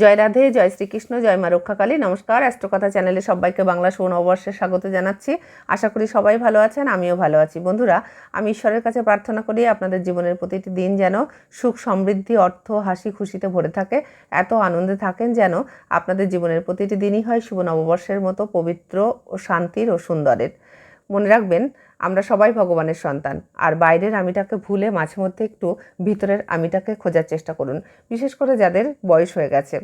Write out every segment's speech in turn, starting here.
জয় রাধে, জয় শ্রীকৃষ্ণ, জয় মা রক্ষাকালী। নমস্কার, অ্যাস্ট্রোকথা চ্যানেলে সবাইকে বাংলা সৌ নববর্ষে স্বাগত জানাচ্ছি। আশা করি সবাই ভালো আছেন, আমিও ভালো আছি। বন্ধুরা, আমি ঈশ্বরের কাছে প্রার্থনা করি আপনাদের জীবনের প্রতিটি দিন যেন সুখ, সমৃদ্ধি, অর্থ, হাসি, খুশিতে ভরে থাকে। এত আনন্দে থাকেন যেন আপনাদের জীবনের প্রতিটি দিনই হয় শুভ নববর্ষের মতো পবিত্র ও শান্তির ও সুন্দরের। মনে রাখবেন, আমরা সবাই ভগবানের সন্তান। আর বাইরের আমিটাকে ভুলে মাঝে মধ্যে একটু ভিতরের আমিটাকে খোঁজার চেষ্টা করুন, বিশেষ করে যাদের বয়স হয়ে গেছে।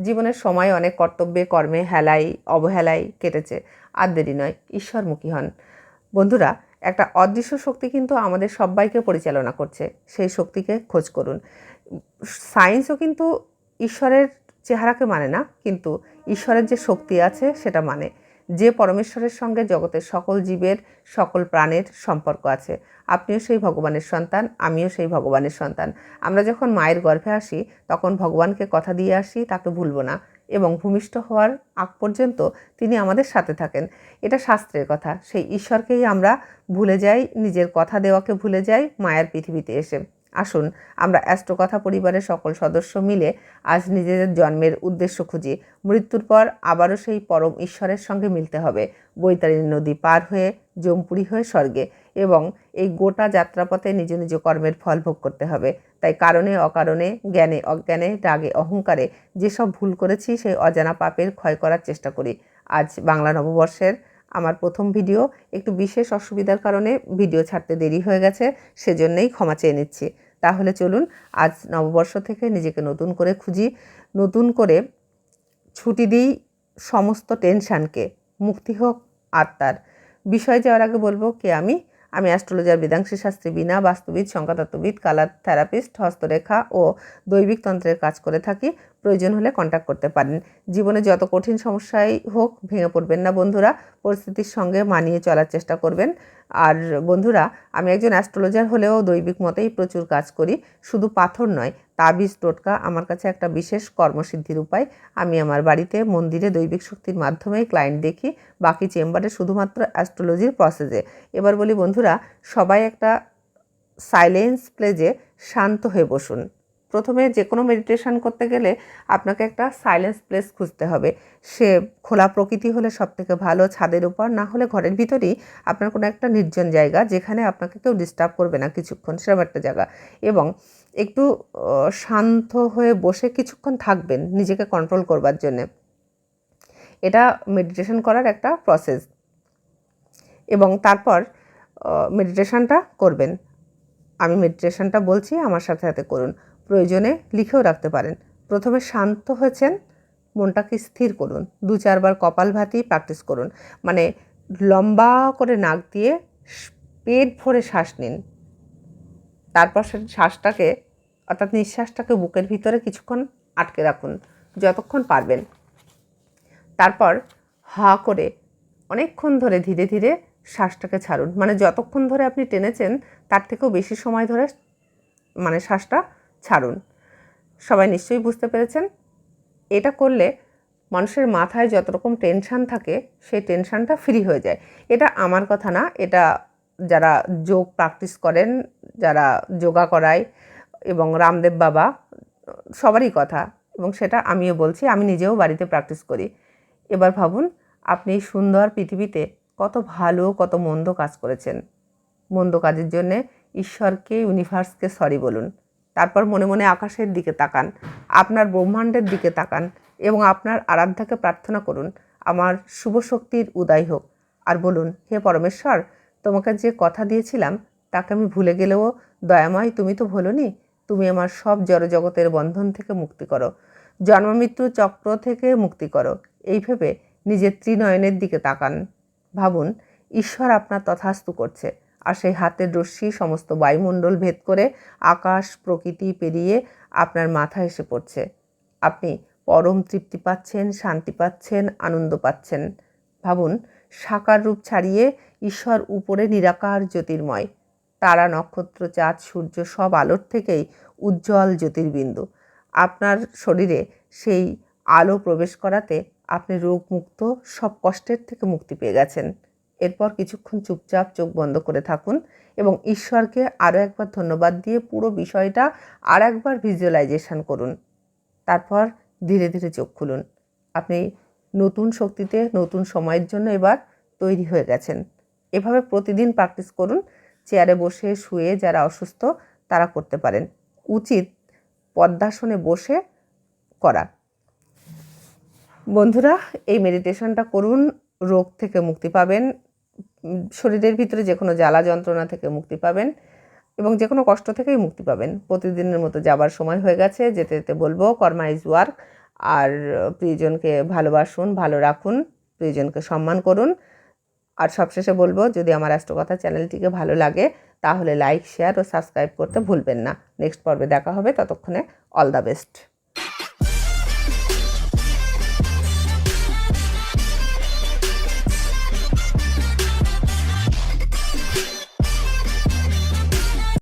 জীবনের সময় অনেক কর্তব্যে, কর্মে হেলাই, অবহেলাই কেটেছে, আর দেরি নয়, ঈশ্বরমুখী হন। বন্ধুরা, একটা অদৃশ্য শক্তি কিন্তু আমাদের সবাইকে পরিচালনা করছে, সেই শক্তিকে খোঁজ করুন। সায়েন্সও কিন্তু ঈশ্বরের চেহারাকে মানে না, কিন্তু ঈশ্বরের যে শক্তি আছে সেটা মানে। যে পরমেশ্বরের সঙ্গে জগতের সকল জীবের, সকল প্রাণের সম্পর্ক আছে। আপনিও সেই ভগবানের সন্তান, আমিও সেই ভগবানের সন্তান। আমরা যখন মায়ের গর্ভে আসি, তখন ভগবানকে কথা দিয়ে আসি তাকে ভুলবো না। এবং ভূমিষ্ঠ হওয়ার আগ পর্যন্ত তিনি আমাদের সাথে থাকেন। এটা শাস্ত্রের কথা। সেই ঈশ্বরকেই আমরা ভুলে যাই, নিজের কথা দেওয়াকে ভুলে যাই, মায়ের পৃথিবীতে এসে। আসুন, আমরা অ্যাস্ট্রোকথা পরিবারের সকল সদস্য মিলে আজ নিজেদের জন্মের উদ্দেশ্য খুঁজি। মৃত্যুর পর আবারও সেই পরম ঈশ্বরের সঙ্গে মিলতে হবে। বৈতারিণী নদী পার হয়ে, জমপুরি হয়ে স্বর্গে এবং এই গোটা যাত্রাপথে নিজ নিজ কর্মের ফল ভোগ করতে হবে। তাই কারণে অকারণে, জ্ঞানে অজ্ঞানে, রাগে অহংকারে যেসব ভুল করেছি সেই অজানা পাপের ক্ষয় করার চেষ্টা করি। আজ বাংলা নববর্ষের আমার প্রথম ভিডিও। একটু বিশেষ অসুবিধার কারণে ভিডিও ছাড়তে দেরি হয়ে গেছে, সেজন্যই ক্ষমা চেয়ে নিচ্ছি। তাহলে চলুন, আজ নববর্ষ থেকে নিজেকে নতুন করে খুঁজি। নতুন করে ছুটি দিই সমস্ত টেনশানকে, মুক্তি হোক আত্মার। বিষয় যাওয়ার আগে বলব কে আমি? আমি অ্যাস্ট্রোলজার বেদাংশী শাস্ত্রী বিনা বাস্তুবিদ, সংখ্যাতত্ত্ববিদ, কালার থেরাপিস্ট, হস্তরেখা ও দৈবিক তন্ত্রের কাজ করে থাকি। প্রয়োজন হলে কন্ট্যাক্ট করতে পারেন। জীবনে যত কঠিন সমস্যাই হোক, ভেঙে পড়বেন না বন্ধুরা। পরিস্থিতির সঙ্গে মানিয়ে চলার চেষ্টা করবেন। আর বন্ধুরা, আমি একজন অ্যাস্ট্রোলজার হলেও দৈবিক মতেই প্রচুর কাজ করি। শুধু পাথর নয়, তাবিজ, টোটকা আমার কাছে একটা বিশেষ কর্মসিদ্ধির উপায়। আমি আমার বাড়িতে মন্দিরে দৈবিক শক্তির মাধ্যমেই ক্লায়েন্ট দেখি, বাকি চেম্বারে শুধুমাত্র অ্যাস্ট্রোলজির প্রসেসে এবার বলি বন্ধুরা, সবাই একটা সাইলেন্স প্লেজে শান্ত হয়ে বসুন। প্রথমে যে কোনো মেডিটেশন করতে গেলে আপনাকে একটা সাইলেন্স প্লেস খুঁজতে হবে। সে খোলা প্রকৃতি হলে সব থেকে ভালো, ছাদের উপর, না হলে ঘরের ভিতরেই আপনার কোনো একটা নির্জন জায়গা যেখানে আপনাকে কেউ ডিস্টার্ব করবে না কিছুক্ষণ, সেরকম একটা জায়গা। এবং একটু শান্ত হয়ে বসে কিছুক্ষণ থাকবেন নিজেকে কন্ট্রোল করবার জন্যে। এটা মেডিটেশন করার একটা প্রসেস এবং তারপর মেডিটেশনটা করবেন। আমি মেডিটেশনটা বলছি, আমার সাথে সাথে করুন। প্রয়োজনে লিখেও রাখতে পারেন। প্রথমে শান্ত হয়েছেন, মনটাকে স্থির করুন, দু চারবার কপাল ভাতি প্র্যাকটিস করুন। মানে লম্বা করে নাক দিয়ে পেট ভরে শ্বাস নিন। তারপর সে শ্বাসটাকে, অর্থাৎ নিঃশ্বাসটাকে বুকের ভিতরে কিছুক্ষণ আটকে রাখুন, যতক্ষণ পারবেন। তারপর হা করে অনেকক্ষণ ধরে ধীরে ধীরে শ্বাসটাকে ছাড়ুন। মানে যতক্ষণ ধরে আপনি টেনেছেন, তার থেকেও বেশি সময় ধরে মানে শ্বাসটা ছাড়ুন। সবাই নিশ্চয়ই বুঝতে পেরেছেন? এটা করলে মানুষের মাথায় যত রকম টেনশান থাকে, সেই টেনশানটা ফ্রি হয়ে যায়। এটা আমার কথা না, এটা যারা যোগ প্র্যাকটিস করেন, যারা যোগা করায় এবং রামদেব বাবা, সবারই কথা এবং সেটা আমিও বলছি, আমি নিজেও বাড়িতে প্র্যাকটিস করি। এবার ভাবুন, আপনি সুন্দর পৃথিবীতে কত ভালো, কত মন্দ কাজ করেছেন। মন্দ কাজের জন্যে ঈশ্বরকে ইউনিভার্সকে সরি বলুন। তারপর মনে মনে আকাশের দিকে তাকান, আপনার ব্রহ্মাণ্ডের দিকে তাকান এবং আপনার আরাধ্যাকে প্রার্থনা করুন, আমার শুভ শক্তির উদয় হোক। আর বলুন, হে পরমেশ্বর, তোমাকে যে কথা দিয়েছিলাম, তাকে আমি ভুলে গেলেও দয়াময় তুমি তো ভুলনি, তুমি আমার সব জড়জগতের বন্ধন থেকে মুক্তি করো, জন্মমৃত্যু চক্র থেকে মুক্তি করো। এই ভেবে নিজের ত্রিনয়নের দিকে তাকান। ভাবুন, ঈশ্বর আপনার তথাস্তু করছে। আর সেই হাতের রশ্মি সমস্ত বায়ুমণ্ডল ভেদ করে আকাশ, প্রকৃতি পেরিয়ে আপনার মাথা এসে পড়ছে। আপনি পরম তৃপ্তি পাচ্ছেন, শান্তি পাচ্ছেন, আনন্দ পাচ্ছেন। ভাবুন, সাকার রূপ ছাড়িয়ে ঈশ্বর উপরে নিরাকার জ্যোতির্ময়। তারা নক্ষত্র, চাঁদ, সূর্য সব আলোর থেকেই উজ্জ্বল জ্যোতির্বিন্দু। আপনার শরীরে সেই আলো প্রবেশ করাতে আপনি রোগমুক্ত, সব কষ্টের থেকে মুক্তি পেয়ে গেছেন। এরপর কিছুক্ষণ চুপচাপ চোখ বন্ধ করে থাকুন এবং ঈশ্বরকে আরও একবার ধন্যবাদ দিয়ে পুরো বিষয়টা আর একবার ভিজুয়ালাইজেশন করুন। তারপর ধীরে ধীরে চোখ খুলুন। আপনি নতুন শক্তিতে নতুন সময়ের জন্য এবার তৈরি হয়ে গেছেন। এভাবে প্রতিদিন প্র্যাকটিস করুন। চেয়ারে বসে শুয়ে যারা অসুস্থ, তারা করতে পারেন। উচিত পদ্মাসনে বসে করা। বন্ধুরা, এই মেডিটেশনটা করুন। রোগ থেকে মুক্তি পাবেন। শরীরের ভিতরে যে কোনো জ্বালা যন্ত্রণা থেকে মুক্তি পাবেন এবং যে কোনো কষ্ট থেকেই মুক্তি পাবেন। প্রতিদিনের মতো যাবার সময় হয়ে গেছে, যেতে যেতে বলব, কর্মা ইজ ওয়ার্ক। আর প্রিয়জনকে ভালোবাসুন, ভালো রাখুন, প্রিয়জনকে সম্মান করুন। আর সবশেষে বলব, যদি আমার অ্যাস্ট্রোকথা চ্যানেলটিকে ভালো লাগে, তাহলে লাইক, শেয়ার ও সাবস্ক্রাইব করতে ভুলবেন না। নেক্সট পর্বে দেখা হবে, ততক্ষণে অল দ্য বেস্ট।